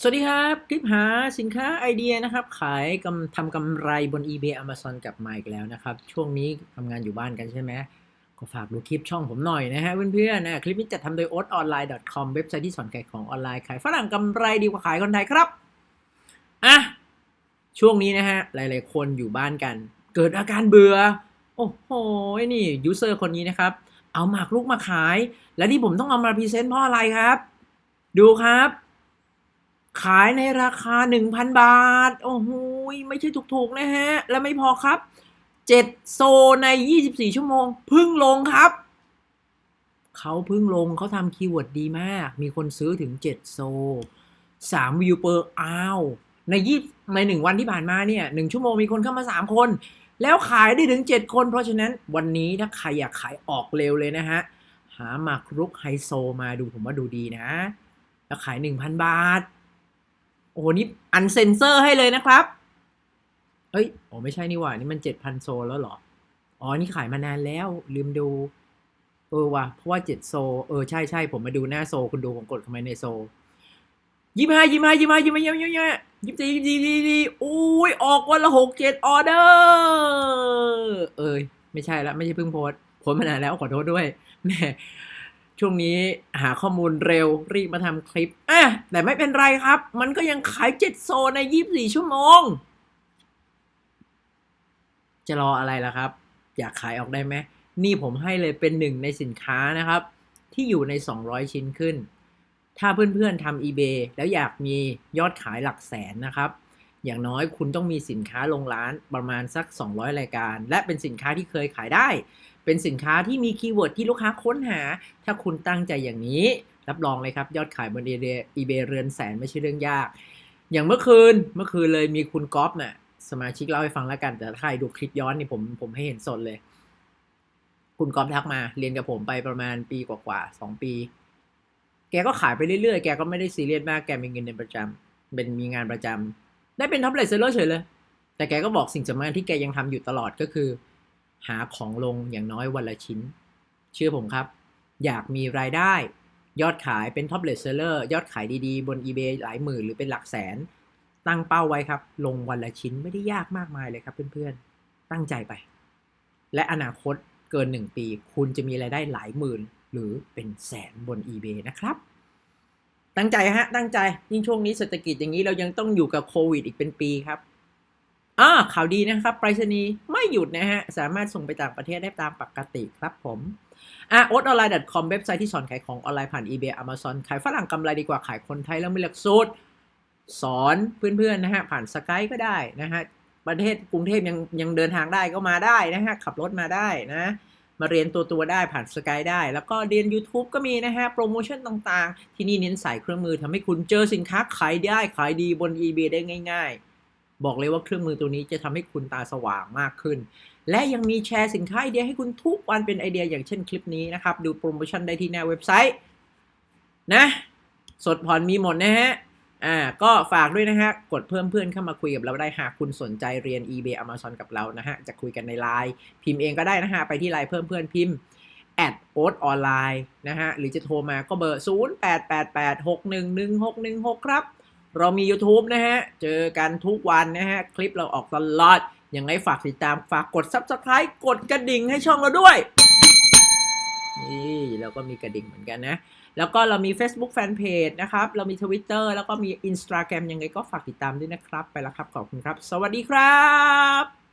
สวัสดีครับ คลิปหาสินค้าไอเดียนะครับ ขายกำทำกำไรบน eBay Amazon กับมาอีกแล้วนะครับ ช่วงนี้ทำงานอยู่บ้านกันใช่ไหมก็ฝากดูคลิปช่องผมหน่อยนะฮะเพื่อนๆนะคลิปนี้จัดทำโดย o t o n l i n e c o m เว็บไซต์ที่สอนขายของออนไลน์ขายฝรั่งกำไรดีกว่าขายคนไทยครับอะช่วงนี้นะฮะหลายๆคนอยู่บ้านกัน เกิดอาการเบื่อ โอ้โหนี่ยูเซอร์คนนี้นะครับ เอาหมากรุกมาขาย และที่ผมต้องเอามาพรีเซนต์เพราะอะไรครับ ดูครับ ขายในราคา 1,000 บาท โอ้โหไม่ใช่ถูกๆนะฮะ แล้วไม่พอครับ 7 โซใน 24 ชั่วโมง พึ่งลงครับ เขาพึ่งลงเขาทำคีย์เวิร์ดดีมาก มีคนซื้อถึง 7 โซ 3 วิวเปอร์อาวในยี่ในหนึ่งวันที่ผ่านมาเนี่ยหนึ่งชั่วโมงมีคนเข้ามา 3 คน แล้วขายได้ถึง 7 คน เพราะฉะนั้นวันนี้ถ้าใครอยากขายออกเร็วเลยนะฮะ หาหมากรุกไฮโซมาดูผมว่าดูดีนะ แล้วขาย 1,000 บาท โอ้โหนี่อันเซนเซอร์ให้เลยนะครับ เอ้ยอ๋อไม่ใช่นี่หว่า นี่มัน7,000โซแล้วหรอ อ๋อ นี่ขายมานานแล้ว ลืมดู เออว่ะ เพราะว่า7โซ เออ ใช่ใช่ผมมาดูหน้าโซ คุณดูผมกดเข้ามาในโซยี่ห้ายี่ห้ายี่ห้ายี่ห้ายี่ห้ายี่ห้ายี่สิบยี่สิบยี่สิบอุ้ยออกวันละหกเจ็ดออเดอร์เอ้ยไม่ใช่ละไม่ใช่เพิ่งโพสโพสมานานแล้วขอโทษด้วยแหม ช่วงนี้หาข้อมูลเร็วรีบมาทำคลิปอะแต่ไม่เป็นไรครับ มันก็ยังขายเจ็ดโซนในยี่บสี่ชั่วโมง จะรออะไรล่ะครับ อยากขายออกได้ไหมนี่ผมให้เลยเป็นหนึ่งในสินค้านะครับ ที่อยู่ใน 200 ชิ้นขึ้น ถ้าเพื่อนๆทำ eBay แล้วอยากมียอดขายหลักแสนนะครับ อย่างน้อยคุณต้องมีสินค้าลงร้านประมาณสัก 200 รายการ และเป็นสินค้าที่เคยขายได้ เป็นสินค้าที่มีคีย์เวิร์ดที่ลูกค้าค้นหา ถ้าคุณตั้งใจอย่างนี้ รับรองเลยครับยอดขายบน eBay เรือนแสนไม่ใช่เรื่องยาก อย่างเมื่อคืนเมื่อคืนเลยมีคุณก๊อฟน่ะสมาชิกเล่าให้ฟังแล้วกัน แต่ถ้าใครดูคลิปย้อนนี่ผมผมให้เห็นสดเลย คุณก๊อฟทักมาเรียนกับผมไปประมาณปีกว่าๆสองปี แกก็ขายไปเรื่อยๆ แกก็ไม่ได้ซีเรียสมากแกมีเงินเดือนประจำเป็นมีงานประจำ ได้เป็นท็อปเลเซอร์เฉยเลย แต่แกก็บอกสิ่งสำคัญที่แกยังทำอยู่ตลอดก็คือ หาของลงอย่างน้อยวันละชิ้น เชื่อผมครับ อยากมีรายได้ ยอดขายเป็นท็อปเลเซอร์ยอดขายดีๆ บน eBay หลายหมื่นหรือเป็นหลักแสน ตั้งเป้าไว้ครับ ลงวันละชิ้นไม่ได้ยากมากมายเลยครับเพื่อนๆ ตั้งใจไป และอนาคตเกิน 1 ปี คุณจะมีรายได้หลายหมื่น หรือเป็นแสนบน eBay นะครับ ตั้งใจฮะ ตั้งใจ ยิ่งช่วงนี้เศรษฐกิจอย่างนี้เรายังต้องอยู่กับโควิดอีกเป็นปีครับอ่าข่าวดีนะครับไปรษณีย์ไม่หยุดนะฮะ สามารถส่งไปต่างประเทศได้ตามปกติครับผมอะ o t o n l i n e c o m เว็บไซต์ที่สอนขายของออนไลน์ผ่าน eBay Amazon ขายฝรั่งกำไรดีกว่าขายคนไทยแล้วไม่หลักสูตรสอนเพื่อนๆนะฮะ ผ่านสกายก็ได้นะฮะ ประเทศกรุงเทพยังยังเดินทางได้ก็มาได้นะฮะ ขับรถมาได้นะ มาเรียนตัวตัวได้ผ่านสกายได้ แล้วก็เรียน YouTube ก็มีนะฮะ โปรโมชั่นต่างๆ ที่นี่เน้นสายเครื่องมือทำให้คุณเจอสินค้าขายได้ขายดีบน eBay ได้ง่าย ๆ บอกเลยว่าเครื่องมือตัวนี้จะทำให้คุณตาสว่างมากขึ้น และยังมีแชร์สินค้าไอเดียให้คุณทุกวันเป็นไอเดียอย่างเช่นคลิปนี้นะครับ ดูโปรโมชั่นได้ที่หน้าเว็บไซต์นะ สดผ่อนมีหมดนะฮะ อ่าก็ฝากด้วยนะฮะ กดเพิ่มเพื่อนเข้ามาคุยกับเราได้หากคุณสนใจเรียน eBay Amazon กับเรานะฮะ จะคุยกันในไลน์พิมพ์เองก็ได้นะฮะ ไปที่ไลน์เพิ่มเพื่อนพิมพ์ at o a t online นะฮะ หรือจะโทรมาก็เบอร์ 0 8 8 8 6 1 1 6 1 6 ครับ เรามี YouTube นะฮะ เจอกันทุกวันนะฮะ คลิปเราออกตลอดยังไงฝากติดตามฝากกด Subscribe กดกระดิ่งให้ช่องเราด้วย นี่เราก็มีกระดิ่งเหมือนกันนะ แล้วก็เรามี Facebook Fanpage นะครับ เรามี Twitter แล้วก็มี Instagram ยังไงก็ฝากติดตามด้วยนะครับ ไปแล้วครับ ขอบคุณครับ สวัสดีครับ